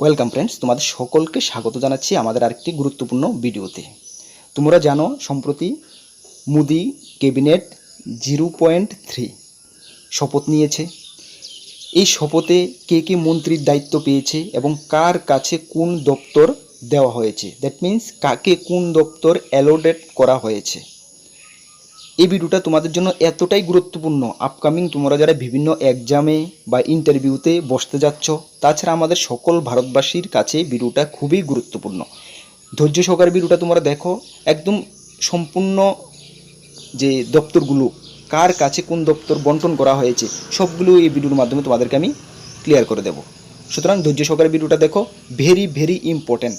Welcome friends তোমাদের সকলকে স্বাগত জানাচ্ছি আমাদের আরেকটি গুরুত্বপূর্ণ ভিডিওতে। তোমরা জানো, সম্প্রতি মুদি ক্যাবিনেট জিরো পয়েন্ট থ্রি শপথ নিয়েছে। এই শপথে কে কে মন্ত্রীর দায়িত্ব পেয়েছে এবং কার কাছে কোন দপ্তর দেওয়া হয়েছে? দ্যাট মিন্স কাকে কোন দপ্তর অ্যালোডেট করা হয়েছে। এই ভিডিওটা তোমাদের জন্য এতটাই গুরুত্বপূর্ণ। আপকামিং তোমরা যারা বিভিন্ন এক্সামে বা ইন্টারভিউতে বসতে যাচ্ছ, তাছাড়া আমাদের সকল ভারতবাসীর কাছে ভিডিওটা খুবই গুরুত্বপূর্ণ। ধৈর্য সহকারে ভিডিওটা তোমরা দেখো, একদম সম্পূর্ণ যে দপ্তরগুলো, কার কাছে কোন দপ্তর বন্টন করা হয়েছে, সবগুলো এই ভিডিওর মাধ্যমে তোমাদেরকে আমি ক্লিয়ার করে দেবো। সুতরাং ধৈর্য সহকারে ভিডিওটা দেখো ভেরি ভেরি ইম্পর্ট্যান্ট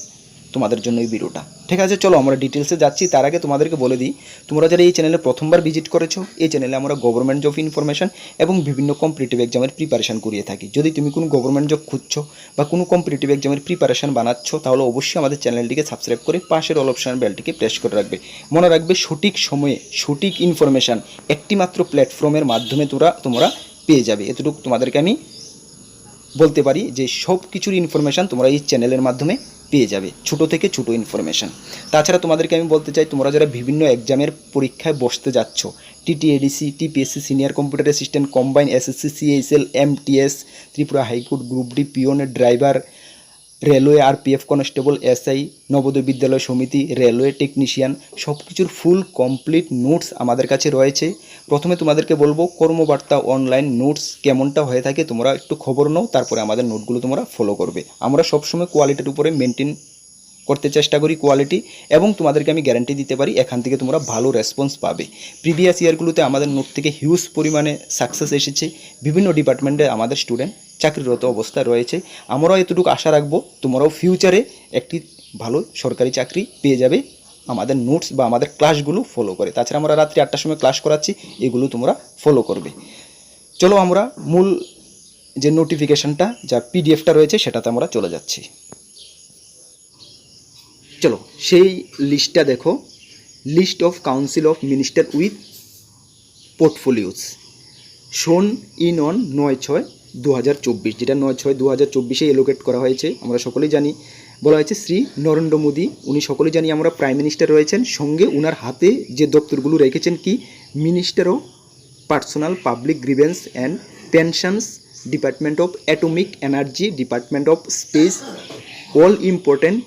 তোমাদের জন্য এই ভিডিওটা ঠিক আছে? চলো আমরা ডিটেলসে যাচ্ছি। তার আগে তোমাদেরকে বলে দিই, তোমরা যারা এই চ্যানেলে প্রথমবার ভিজিট করেছ, এই চ্যানেলে আমরা গভর্নমেন্ট জব ইনফরমেশন এবং বিভিন্ন কম্পিটিটিভ এক্সামের প্রিপারেশান করিয়ে থাকি। যদি তুমি কোনো গভর্নমেন্ট জব খুঁজছো বা কোনো কম্পিটিটিভ এক্সামের প্রিপারেশান বানাচ্ছ, তাহলে অবশ্যই আমাদের চ্যানেলটিকে সাবস্ক্রাইব করে পাশের অল অপশন বেলটিকে প্রেস করে রাখবে। মনে রাখবে, সঠিক সময়ে সঠিক ইনফরমেশান একটিমাত্র প্ল্যাটফর্মের মাধ্যমে তোমরা তোমরা পেয়ে যাবে। এতটুকু তোমাদেরকে আমি বলতে পারি যে সব কিছুর ইনফরমেশান তোমরা এই চ্যানেলের মাধ্যমে পেয়ে যাবে, ছোট থেকে ছোট ইনফরমেশান তাছাড়া তোমাদেরকে আমি বলতে চাই, তোমরা যারা বিভিন্ন এক্সামের পরীক্ষায় বসতে যাচ্ছ TTADC TPSC senior computer assistant combine SSC CHL MTS Tripura high court group D peon driver railway আর RPF constable SI Navodaya Vidyalaya Samiti railway technician সব কিছুর ফুল কমপ্লিট নোটস আমাদের কাছে রয়েছে। প্রথমে তোমাদেরকে বলব কর্মবার্তা অনলাইন নোটস কেমনটা হয়ে থাকে, তোমরা একটু খবর নাও, তারপরে আমাদের নোটগুলো তোমরা ফলো করবে। আমরা সবসময় কোয়ালিটির উপরে মেনটেন করতে চেষ্টা করি কোয়ালিটি এবং তোমাদেরকে আমি গ্যারান্টি দিতে পারি এখান থেকে তোমরা ভালো রেসপন্স পাবে। প্রিভিয়াস ইয়ারগুলোতে আমাদের নোট থেকে হিউজ পরিমাণে সাকসেস এসেছে। বিভিন্ন ডিপার্টমেন্টে আমাদের স্টুডেন্ট চাকরিরত অবস্থায় রয়েছে। আমরাও এতটুকু আশা রাখব, তোমরাও ফিউচারে একটি ভালো সরকারি চাকরি পেয়ে যাবে। আমাদের নোটস বা আমাদের ক্লাসগুলো ফলো করে। তাছাড়া আমরা রাত্রি আটটার সময় ক্লাস করাচ্ছি, এগুলো তোমরা ফলো করবে। চলো আমরা মূল যে নোটিফিকেশনটা যা পিডিএফটা রয়েছে, সেটাতে আমরা চলে যাচ্ছি। চলো, সেই লিস্টটা দেখো। List of council of minister with portfolios শোন ইন অন নয় ছয় দু যেটা নয় ছয় দু হাজার চব্বিশে এলোকেট করা হয়েছে, আমরা সকলেই জানি। বলা হয়েছে, শ্রী নরেন্দ্র মোদী। উনি সকলে জানি আমরা প্রাইম মিনিস্টার রয়েছেন। সঙ্গে উনার হাতে যে দপ্তরগুলো রেখেছেন কি? Minister of personal public grievance and pensions department of atomic energy department of space all important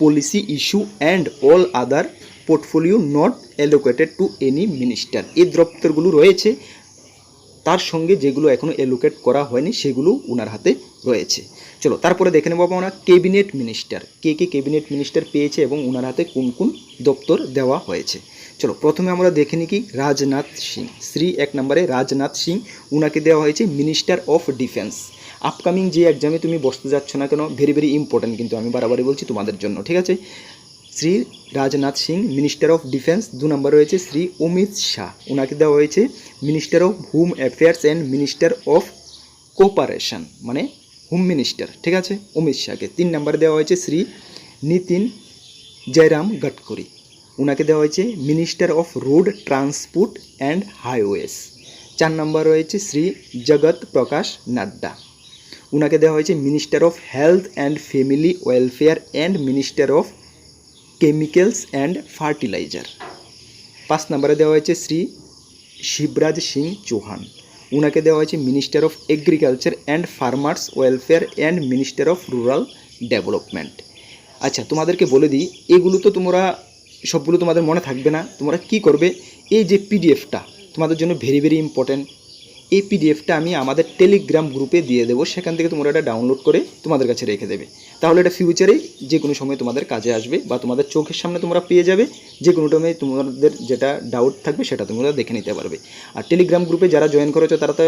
policy issue and all other portfolio not allocated to any minister এই দপ্তরগুলো রয়েছে। তার সঙ্গে যেগুলো এখনও এলোকেট করা হয়নি, সেগুলো ওনার হাতে রয়েছে। চলো, তারপরে দেখে নেব আমরা ক্যাবিনেট মিনিস্টার কে কে ক্যাবিনেট মিনিস্টার পেয়েছে এবং ওনার হাতে কোন কোন দপ্তর দেওয়া হয়েছে? চলো, প্রথমে আমরা দেখে নিই কি রাজনাথ সিং। শ্রী এক নম্বরে রাজনাথ সিং ওনাকে দেওয়া হয়েছে মিনিস্টার অফ ডিফেন্স আপকামিং যে এক্সামে তুমি বসতে যাচ্ছ না কেন ভেরি ভেরি ইম্পর্ট্যান্ট কিন্তু আমি বারবারই বলছি তোমাদের জন্য, ঠিক আছে? Shri Rajnath Singh minister of defence দু নম্বর রয়েছে শ্রী অমিত শাহ। ওনাকে দেওয়া হয়েছে minister of home affairs and minister of cooperation মানে হোম মিনিস্টার ঠিক আছে? অমিত শাহকে। তিন নম্বরে দেওয়া হয়েছে শ্রী নীতিন জয়রাম গডকরি। ওনাকে দেওয়া হয়েছে minister of road transport and highways চার নম্বর রয়েছে শ্রী জগৎ প্রকাশ নাড্ডা। ওনাকে দেওয়া হয়েছে minister of health and family welfare and minister of chemicals and fertiliser. পাঁচ নম্বরে দেওয়া হয়েছে শ্রী শিবরাজ সিং চৌহান। ওনাকে দেওয়া হয়েছে minister of agriculture and farmers welfare and minister of rural development. আচ্ছা তোমাদেরকে বলে দিই, এগুলো তো তোমরা, সবগুলো তোমাদের মনে থাকবে না, তোমরা কি করবে? এই যে পিডিএফটা তোমাদের জন্য ভেরি ভেরি ইম্পর্ট্যান্ট এই পিডিএফটা আমি আমাদের টেলিগ্রাম গ্রুপে দিয়ে দেবো। সেখান থেকে তোমরা এটা ডাউনলোড করে তোমাদের কাছে রেখে দেবে। তাহলে এটা ফিউচারে যে কোনো সময় তোমাদের কাজে আসবে বা তোমাদের চোখের সামনে তোমরা পেয়ে যাবে। যে কোনো টাইমে তোমাদের যেটা ডাউট থাকবে সেটা তোমরা দেখে নিতে পারবে। আর টেলিগ্রাম গ্রুপে যারা জয়েন করেছ তারা তো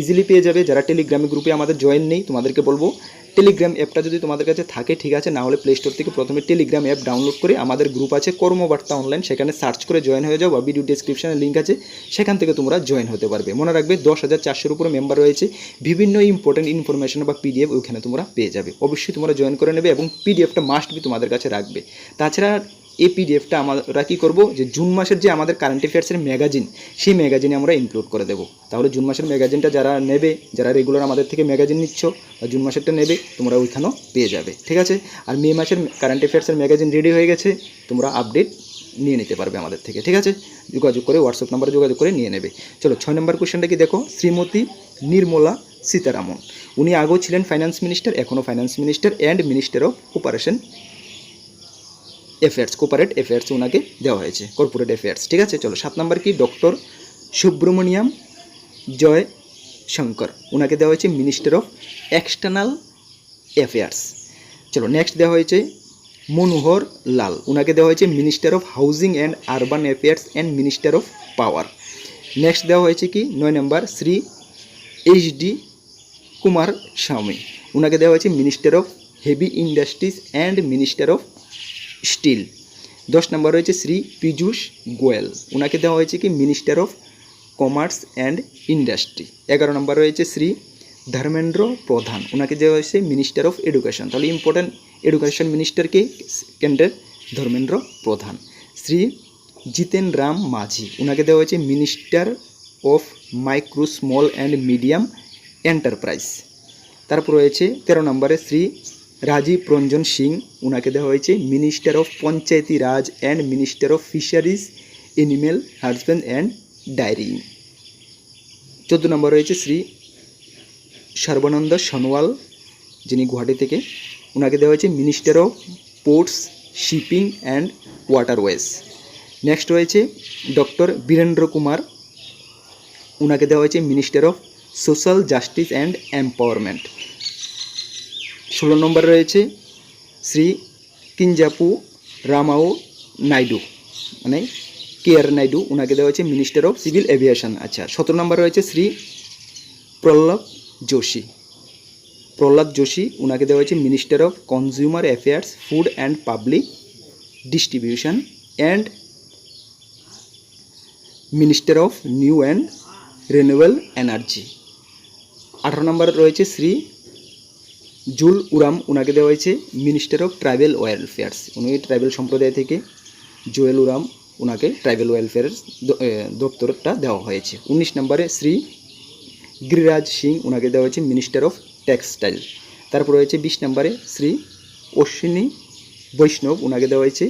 ইজিলি পেয়ে যাবে। যারা টেলিগ্রাম গ্রুপে আমাদের জয়েন নেই, তোমাদেরকে বলব টেলিগ্রাম অ্যাপটা যদি তোমাদের কাছে থাকে, ঠিক আছে? না হলে প্লে স্টোর থেকে প্রথমে টেলিগ্রাম অ্যাপ ডাউনলোড করে আমাদের গ্রুপ আছে কর্মবার্তা অনলাইন সেখানে সার্চ করে জয়েন হয়ে যাও, বা ভিডিও ডিসক্রিপশানে লিঙ্ক আছে। সেখান থেকে তোমরা জয়েন হতে পারবে। মনে রাখবে, দশ হাজার চারশোর উপরে মেম্বার রয়েছে। বিভিন্ন ইম্পর্টেন্ট ইনফরমেশন বা পিডিএফ ওইখানে তোমরা পেয়ে যাবে। অবশ্যই তোমরা জয়েন করে নেবে এবং পিডিএফটা মাস্ট বি তোমাদের কাছে রাখবে। তাছাড়া এই পিডিএফটা আমরা কী করব? যে জুন মাসের যে আমাদের কারেন্ট অ্যাফেয়ার্সের ম্যাগাজিন সেই ম্যাগাজিনে আমরা ইনক্লুড করে দেবো। তাহলে জুন মাসের ম্যাগাজিনটা যারা নেবে, যারা রেগুলার আমাদের থেকে ম্যাগাজিন নিচ্ছ, বা জুন মাসেরটা নেবে, তোমরা ওইখানেও পেয়ে যাবে। ঠিক আছে? আর মে মাসের কারেন্ট অ্যাফেয়ার্সের ম্যাগাজিন রেডি হয়ে গেছে, তোমরা আপডেট নিয়ে নিতে পারবে আমাদের থেকে। ঠিক আছে? যোগাযোগ করে হোয়াটসঅ্যাপ নাম্বারে যোগাযোগ করে নিয়ে নেবে। চলো, ছয় নম্বর কোশ্চেনটা কি দেখো? শ্রীমতী নির্মলা সীতারামন। উনি আগেও ছিলেন ফাইন্যান্স মিনিস্টার এখনও finance minister and minister of operation affairs corporate affairs ওনাকে দেওয়া হয়েছে কর্পোরেট অ্যাফেয়ার্স ঠিক আছে? চলো, সাত নম্বর কি? ডক্টর সুব্রমণিয়াম জয় শঙ্কর ওনাকে দেওয়া হয়েছে মিনিস্টার অফ এক্সটার্নাল অ্যাফেয়ার্স চলো নেক্সট দেওয়া হয়েছে মনোহর লাল ওনাকে দেওয়া হয়েছে minister of housing and urban affairs and minister of power next দেওয়া হয়েছে কি? নয় নম্বর, Shri H D Kumaraswamy ওনাকে দেওয়া হয়েছে minister of heavy industries and minister of steel. দশ নম্বর রয়েছে শ্রী পীযূষ গোয়েল। ওনাকে দেওয়া হয়েছে কি? Minister of commerce and industry এগারো নম্বর রয়েছে শ্রী ধর্মেন্দ্র প্রধান। ওনাকে দেওয়া হয়েছে মিনিস্টার অফ এডুকেশন তাহলে ইম্পর্ট্যান্ট এডুকেশন মিনিস্টারকে কেন্দ্রের? ধর্মেন্দ্র প্রধান। শ্রী জিতেন রাম মাঝি। ওনাকে দেওয়া হয়েছে minister of micro small and medium enterprise তারপর রয়েছে তেরো নম্বরে শ্রী রাজীব রঞ্জন সিং ওনাকে দেওয়া হয়েছে minister of Panchayati Raj and minister of fisheries animal husbandry and dairy চোদ্দ নম্বর রয়েছে শ্রী সর্বানন্দ সনোয়াল, যিনি গুয়াহাটি থেকে। ওনাকে দেওয়া হয়েছে minister of ports shipping and waterways next রয়েছে ডক্টর বীরেন্দ্র কুমার ওনাকে দেওয়া হয়েছে minister of social justice and empowerment ষোলো নম্বর রয়েছে শ্রী কিঞ্জাপু রামাও নাইডু মানে কে আর নাইডু ওনাকে দেওয়া হয়েছে মিনিস্টার অফ সিভিল এভিয়েশন আচ্ছা সতেরো নম্বর রয়েছে শ্রী প্রহ্লাদ যোশী। প্রহ্লাদ যোশী ওনাকে দেওয়া হয়েছে minister of consumer affairs food and public distribution and minister of new and renewable energy আঠারো নম্বর রয়েছে শ্রী জুল উরাম ওনাকে দেওয়া হয়েছে মিনিস্টার অফ ট্রাইবেল ওয়েলফেয়ার্স উনি ট্রাইবেল সম্প্রদায় থেকে জুয়েল উরাম ওনাকে ট্রাইবেল ওয়েলফেয়ার দপ্তরটা দেওয়া হয়েছে। উনিশ নম্বরে শ্রী গিরিরাজ সিং ওনাকে দেওয়া হয়েছে মিনিস্টার অফ টেক্সটাইল তারপর রয়েছে বিশ নম্বরে শ্রী অশ্বিনী বৈষ্ণব ওনাকে দেওয়া হয়েছে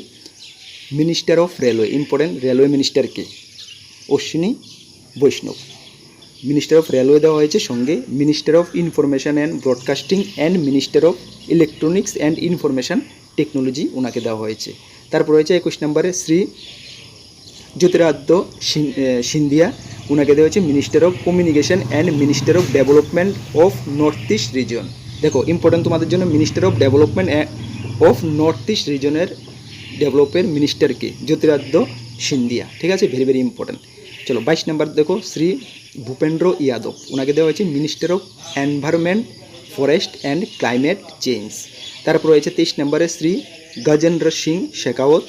minister of railway important railway মিনিস্টারকে Ashwini Vaishnaw. Minister of railway দেওয়া হয়েছে সঙ্গে minister of information and broadcasting and minister of electronics and information technology ওনাকে দেওয়া হয়েছে। তারপর রয়েছে একুশ নম্বরে শ্রী জ্যোতিরাদ্য সিন্ধিয়া, ওনাকে দেওয়া হয়েছে minister of communication and minister of development of north east region দেখো ইম্পর্টেন্ট তোমাদের জন্য minister of development of north east রিজনের ডেভেলপের মিনিস্টারকে জ্যোতিরাদ্য সিন্ধিয়া। ঠিক আছে? ভেরি ভেরি ইম্পর্টেন্ট চলো, বাইশ নাম্বার দেখো, শ্রী ভূপেন্দ্র ইয়াদব। ওনাকে দেওয়া হয়েছে minister of environment forest and climate change তারপর রয়েছে তেইশ নম্বরে শ্রী গজেন্দ্র সিং শেখাওয়াত।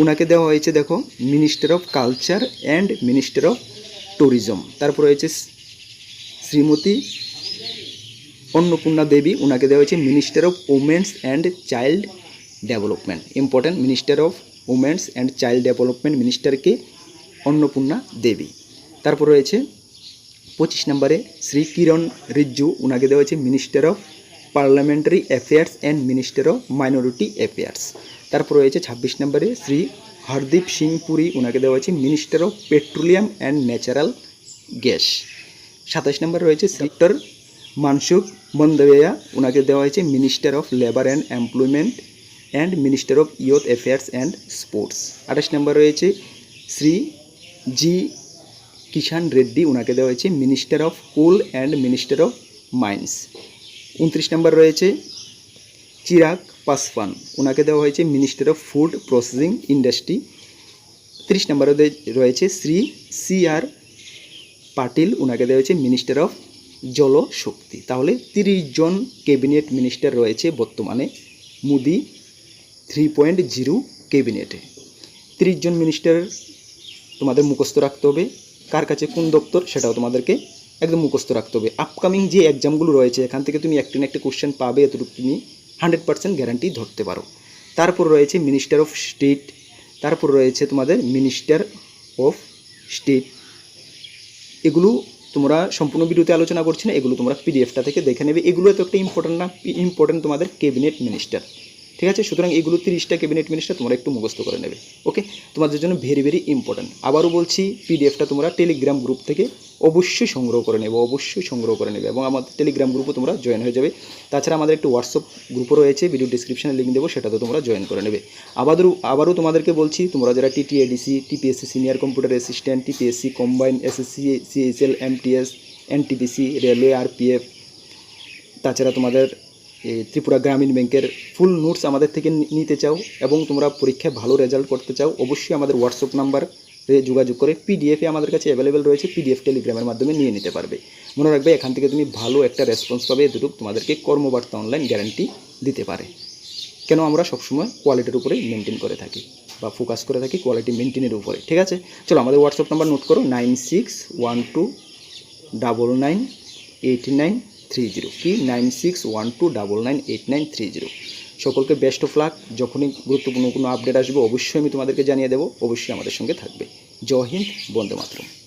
ওনাকে দেওয়া হয়েছে, দেখো minister of culture and minister of tourism তারপর রয়েছে শ্রীমতী অন্নপূর্ণা দেবী। ওনাকে দেওয়া হয়েছে minister of women's and child development important minister of women's and child development মিনিস্টারকে Annapurna Devi. তারপর রয়েছে পঁচিশ নম্বরে শ্রী কিরণ রিজ্জু ওনাকে দেওয়া হয়েছে minister of parliamentary affairs and minister of minority affairs তারপর রয়েছে ছাব্বিশ নম্বরে শ্রী হরদীপ সিং পুরী ওনাকে দেওয়া হয়েছে minister of petroleum and natural gas সাতাশ নম্বর রয়েছে ডক্টর মানসুখ বন্দ্যোপাধ্যায় ওনাকে দেওয়া হয়েছে minister of labour and employment and minister of youth affairs and sports আঠাশ নম্বর রয়েছে শ্রী জি কিষান রেড্ডি ওনাকে দেওয়া হয়েছে minister of coal and minister of mines উনত্রিশ নম্বর রয়েছে চিরাগ পাসওয়ান ওনাকে দেওয়া হয়েছে minister of food processing industry তিরিশ নম্বরে রয়েছে শ্রী সি আর পাটিল ওনাকে দেওয়া হয়েছে মিনিস্টার অফ জলশক্তি তাহলে তিরিশ জন ক্যাবিনেট মিনিস্টার রয়েছে বর্তমানে মোদি থ্রি পয়েন্ট জিরো ক্যাবিনেটে। তিরিশ জন মিনিস্টার তোমাদের মুখস্থ রাখতে হবে। কার কাছে কোন দপ্তর সেটাও তোমাদেরকে একদম মুখস্থ রাখতে হবে। আপকামিং যে এক্সামগুলো রয়েছে, এখান থেকে তুমি একটা না একটা কোশ্চেন পাবে, এতটুকু তুমি হান্ড্রেড পার্সেন্ট গ্যারান্টি ধরতে পারো। তারপর রয়েছে মিনিস্টার অফ স্টেট তারপর রয়েছে তোমাদের মিনিস্টার অফ স্টেট এগুলো তোমরা সম্পূর্ণ ভিডিওতে আলোচনা করছি না, এগুলো তোমরা পিডিএফটা থেকে দেখে নেবে। এগুলো তো একটা ইম্পর্টেন্ট না ইম্পর্টেন্ট তোমাদের ক্যাবিনেট মিনিস্টার ঠিক আছে? সুতরাং এগুলো তিরিশটা ক্যাবিনেট মিনিস্টার তোমরা একটু মুখস্থ করে নেবে। ওকে তোমাদের জন্য ভেরি ভেরি ইম্পর্টেন্ট আবারও বলছি পিডিএফটা তোমরা টেলিগ্রাম গ্রুপ থেকে অবশ্যই সংগ্রহ করে নেবে, অবশ্যই সংগ্রহ করে নেবে এবং আমাদের টেলিগ্রাম গ্রুপও তোমরা জয়েন হয়ে যাবে। তাছাড়া আমাদের একটু হোয়াটসঅ্যাপ গ্রুপও রয়েছে ভিডিও ডিসক্রিপশনে লিঙ্ক দেবো, সেটাতে তোমরা জয়েন করে নেবে। আবারও আবারও তোমাদেরকে বলছি, তোমরা যারা TTADC TPSC senior computer assistant TPSC combine SSC CHL MTS NTPC railway RPF তাছাড়া তোমাদের ত্রিপুরা গ্রামীণ ব্যাংকের ফুল নোটস আমাদের থেকে নিতে চাও এবং তোমরা পরীক্ষায় ভালো রেজাল্ট করতে চাও, অবশ্যই আমাদের হোয়াটসঅ্যাপ নাম্বার যোগাযোগ করে পিডিএফে আমাদের কাছে অ্যাভেলেবেল রয়েছে পিডিএফ টেলিগ্রামের মাধ্যমে নিয়ে নিতে পারবে। মনে রাখবে, এখান থেকে তুমি ভালো একটা রেসপন্স পাবে, এতটুকু তোমাদেরকে কর্মবার্তা অনলাইন গ্যারান্টি দিতে পারে। কেন আমরা সবসময় কোয়ালিটির উপরেই মেনটেন করে থাকি বা ফোকাস করে থাকি কোয়ালিটি মেনটেনের উপরে, ঠিক আছে? চলো আমাদের হোয়াটসঅ্যাপ নাম্বার নোট করো nine six one two double nine eight nine three zero কি? Nine six one two double nine eight nine three zero. সকলকে বেস্ট অফ লাক যখনই গুরুত্বপূর্ণ কোনো আপডেট আসবে, অবশ্যই আমি তোমাদেরকে জানিয়ে দেবো। অবশ্যই আমাদের সঙ্গে থাকবে। জয় হিন্দ, বন্দে মাতরম।